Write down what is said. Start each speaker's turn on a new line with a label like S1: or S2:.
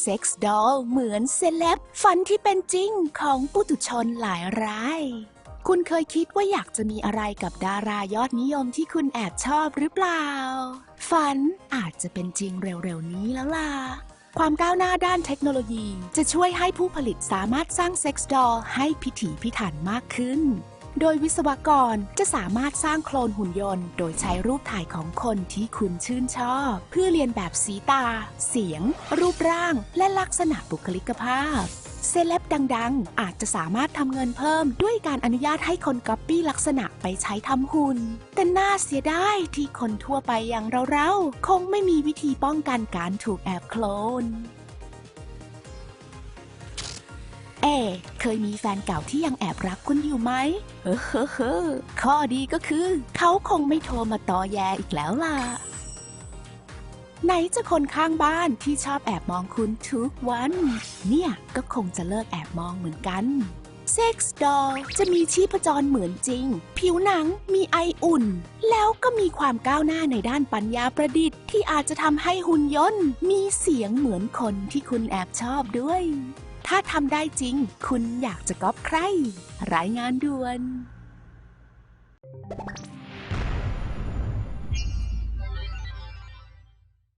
S1: เซ็กซ์ดอลเหมือนเซเลบฝันที่เป็นจริงของปุถุชนหลายราย คุณเคยคิดว่าอยากจะมีอะไรกับดารายอดนิยมที่คุณแอบชอบหรือเปล่า ฝันอาจจะเป็นจริงเร็วๆนี้แล้วล่ะความก้าวหน้าด้านเทคโนโลยี จะช่วยให้ผู้ผลิตสามารถสร้างเซ็กซ์ดอลให้พิถีพิถันมากขึ้น โดยวิศวกรจะสามารถสร้างโคลนหุ่นยนต์ โดยใช้รูปถ่ายของคนที่คุณชื่นชอบ เพื่อเรียนแบบสีตา เสียง รูปร่าง และลักษณะบุคลิกภาพเซเลบดังๆ อาจจะสามารถทำเงินเพิ่มด้วยการอนุญาตให้คนก๊อปปี้ลักษณะไปใช้ทำหุ่น แต่น่าเสียดายที่คนทั่วไปอย่างเราๆ คงไม่มีวิธีป้องกันการถูกแอบโคลน เอเคยมีแฟนเก่าที่ยังแอบรักคุณอยู่ไหมเฮ้อเฮ้อเฮ้อข้อดีก็คือ เขาคงไม่โทรมาตอแยอีกแล้วล่ะ ไหนจะคนข้างบ้านที่ชอบแอบมองคุณทุกวัน เนี่ยก็คงจะเลิกแอบมองเหมือนกันเซ็กซ์ดอลจะมีชีพจรเหมือนจริง ผิวหนังมีไออุ่น แล้วก็มีความก้าวหน้าในด้านปัญญาประดิษฐ์ที่อาจจะทำให้หุ่นยนต์ มีเสียงเหมือนคนที่คุณแอบชอบด้วย ถ้าทำได้จริง คุณอยากจะก๊อปใคร รายงานด่วน